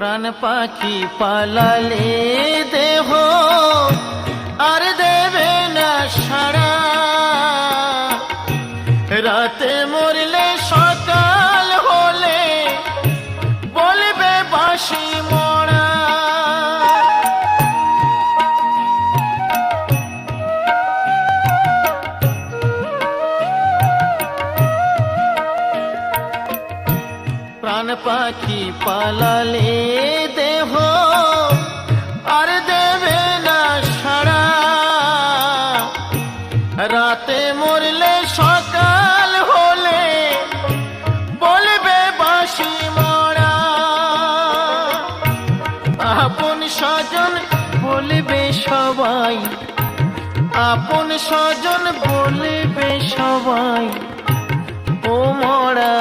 প্রাণ পাখি পালালে দেহ আর দেবে না সারা রাতে মরলে সকাল হলে বলবে বাসি প্রাণ পাখি পালালে দেহ, আর দেবে না সারা রাতে মরলে সকাল হলে বলবে বাসি মরা। আপন স্বজন বলবে সবাই, আপন স্বজন বলবে সবাই, ও মরা